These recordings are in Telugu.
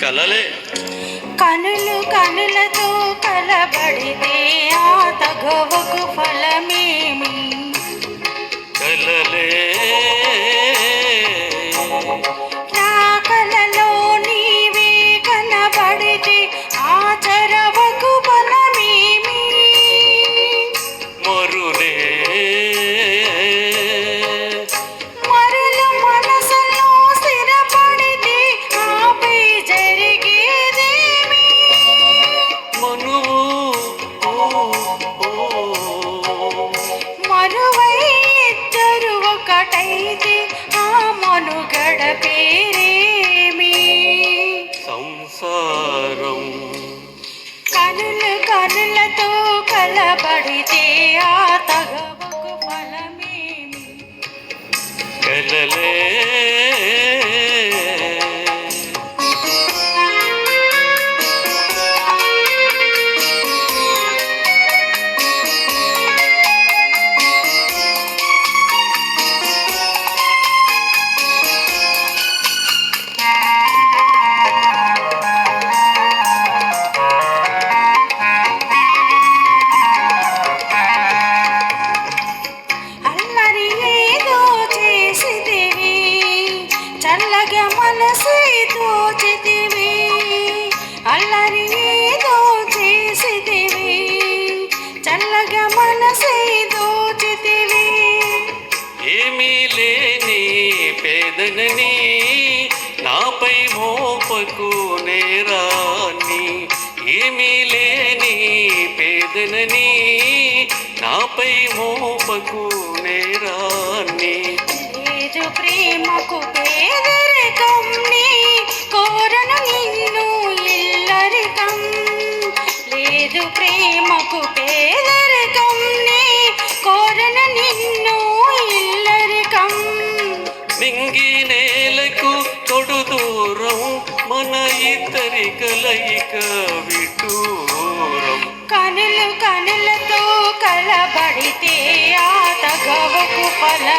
కలలే. కనులు కనులతో కలబడితే ఆ తగవకు ఫలమేమి? కలలే. ఒకటైతే ఆ మనుగడ పేరేమి సంసారం. కనులు కనులతో కలబడితే ఆ తగవకు ఫలమేమి? కలలే చల్లగా మనసు దోచితివి అల్లరి ఏదో చేసిదివి చల్లగా మనసు దోచితివి ఏమీ లేని పేదనని నాపై మోపకు నేరాన్ని. ఏమీ లేని పేదనని నాపై మోపకు నేరాన్ని. ప్రేమకు పేదరికం నీ కోరను నిన్ను ఇల్లరికం. లేదు ప్రేమకు పేదరికం నీ కోరను నిన్ను ఇల్లరికం. నింగి నేలకు తొడు దూరం మన ఇద్దరి కలయిక విటూరం కనులు కనులతో కలబడితే ఆ తగవకు ఫలమేమి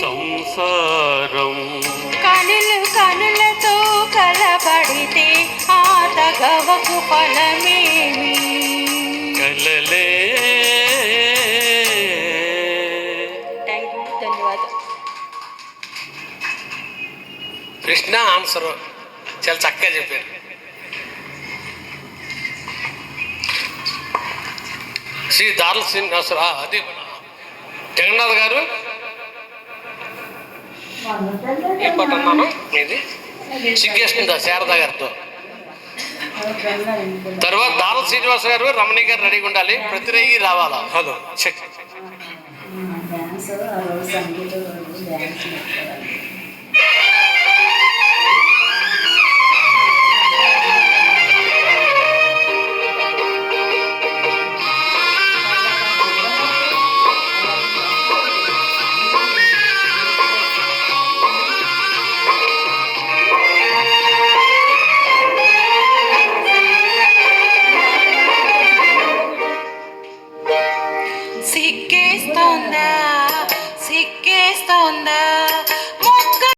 సంసారం. కనులు కనులతో కలబడితే ఆ తగవకు ఫలమేమి కృష్ణ ఆన్సర్ చాలా చక్కగా చెప్పారు. శ్రీ దారుల శ్రీనివాసరావు ఆ, అది జగన్నాథ్ గారు. ఏ పాట అన్నాను మీది సిగ్గేస్తుందా శారదా గారితో. తర్వాత దారుల శ్రీనివాస గారు రమణి గారు రెడీగా ఉండాలి ప్రతి రేగి రావాలా? హలో. చెక్.